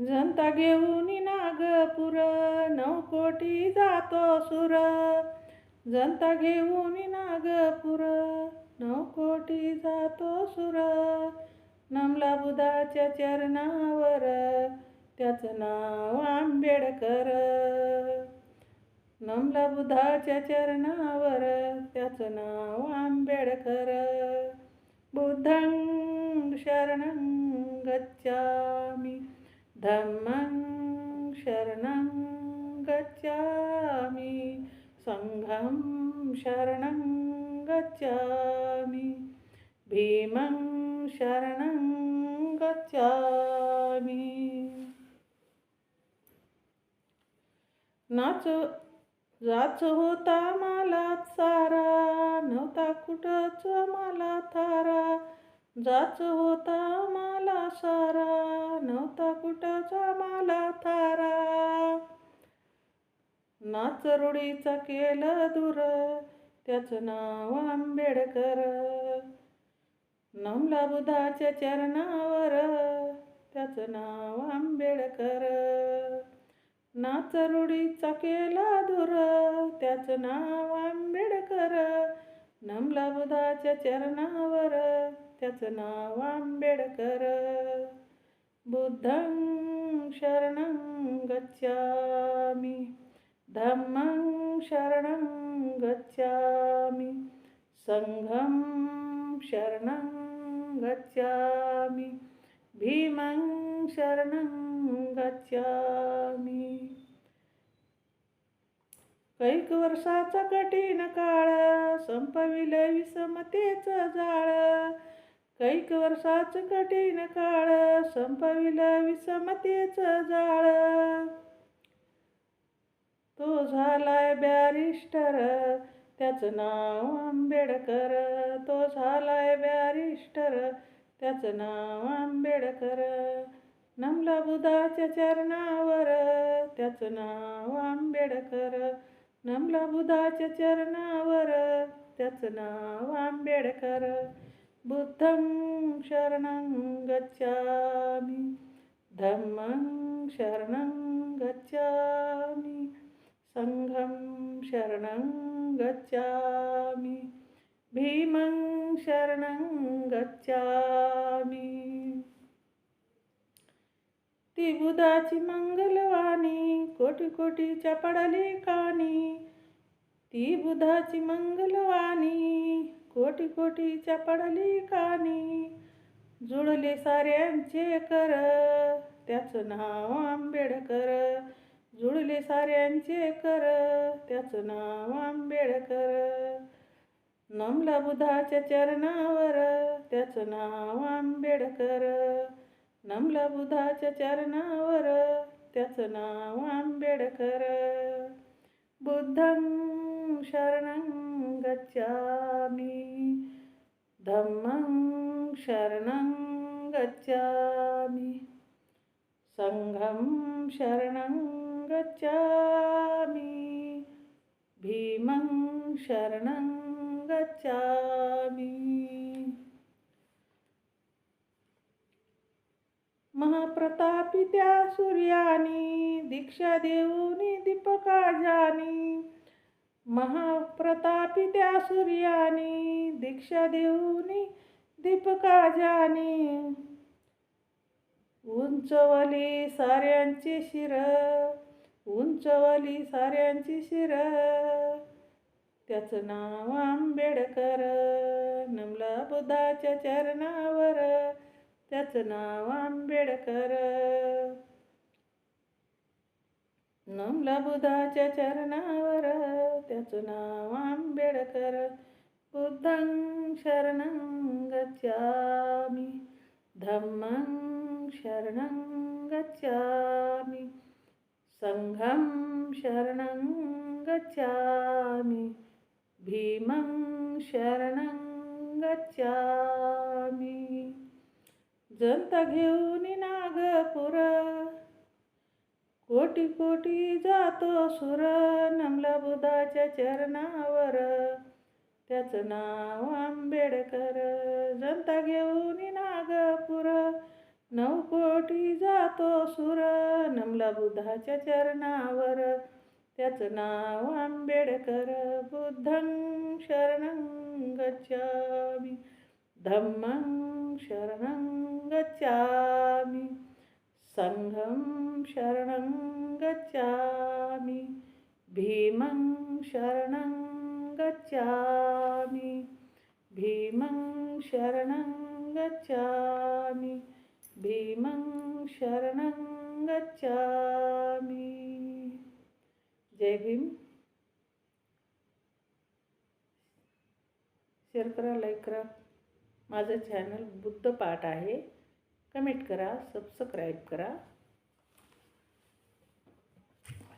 जनता घेऊन नागपूर नवकोटी जातो सुर. जनता घेऊन नागपूर नवकोटी जातो सुर. नमला बुधाच्या चरणावर त्याचं नाव आंबेडकर. नमला बुधाच्या चरणावर त्याचं नाव आंबेडकर. बुद्धं शरण गच्छामी. धम्मं शरणं गच्छामि। संघं शरणं गच्छामि। भीमं शरणं गच्छामि। नाच जाच होता मला सारा नव्हता कुठंच मला थारा। जाच होता मला सारा नव्हता कुटाचा मला थारा. नाच केला केलं दूर त्याचं नाव आंबेडकर. नमला बुधाच्या चरणावर त्याचं नाव आंबेडकर. नाच रुडीचा केला दूर त्याचं नाव आंबेडकर. नमला बुधाच्या चरणावर त्याचं नाव आंबेडकर. बुद्धं शरणं गच्छामि. धम्मं शरणं गच्छामि. संघं शरणं गच्छामि. भीमं शरणं गच्छामि. कैक वर्षाचा कठीण काळ संपविलं विषमतेचं जाळ. कैक वर्षाचं कठीण काळ संपविल विषमतेच जाळ. तो झालाय बॅरिस्टर त्याचं नाव आंबेडकर. तो झालाय बॅरिस्टर त्याचं नाव आंबेडकर. नमला बुधाच्या चरणावर त्याचं नाव आंबेडकर. नमला बुधाच्या चरणावर त्याचं नाव आंबेडकर. बुद्धं शरणं गच्छामि धम्मं शरणं गच्छामि संघं शरणं गच्छामि भीमं शरणं गच्छामि ती बुधाची मंगलवाणी कोटी कोटीच्या पडली कानी ती बुधाची मंगलवाणी कोटी कोटीच्या पडली कानी जुळले साऱ्यांचे कर. त्याचं नाव आंबेडकर. जुळले साऱ्यांचे कर. त्याचं नाव आंबेडकर. नमला बुधाच्या चरणावर. त्याचं नाव आंबेडकर. नमला बुधाच्या चरणावर. त्याचं नाव आंबेडकर. बुद्धं शरणं गच्छामि. धम्मं शरणं गच्छामि. सङ्घं शरणं गच्छामि. भीमं शरणं गच्छामि. महाप्रतापी त्या सूर्यानी दीक्षा देऊनी दीपकाजानी महाप्रतापी त्या सूर्यानी दीक्षा देऊनी दीपका जानी. उंचवली साऱ्यांची शिर उंचवली साऱ्यांची शिर. त्याचं नाव आंबेडकर नमला बुधाच्या चरणावर. त्याचं नाव आंबेडकर. नमला बुधाच्या चरणावर. त्याचं नाव आंबेडकर. बुद्धं शरणं गच्छामि. धम्मं शरणं गच्छामि. संघं शरणं गच्छामि. भीमं शरणं गच्छामि. जनता घेऊन नागपूर. कोटी कोटी जातो सुर नमला बुधाच्या चरणावर. त्याचं नाव आंबेडकर जनता घेऊन नागपूर. नऊ कोटी जातो सुर नमला बुधाच्या चरणावर. त्याचं नाव आंबेडकर बुद्धं शरणं गच्छामि. धम्मं शरणं गच्छामि. सङ्घं शरणं गच्छामि भीमं शरणं गच्छामि भीमं शरणं गच्छामि भीमं शरणं गच्छामि। जय भीम। शेअर करा लाईक करा. माझं चॅनल बुद्ध पाठ आहे. कमेंट करा सबस्क्राईब करा.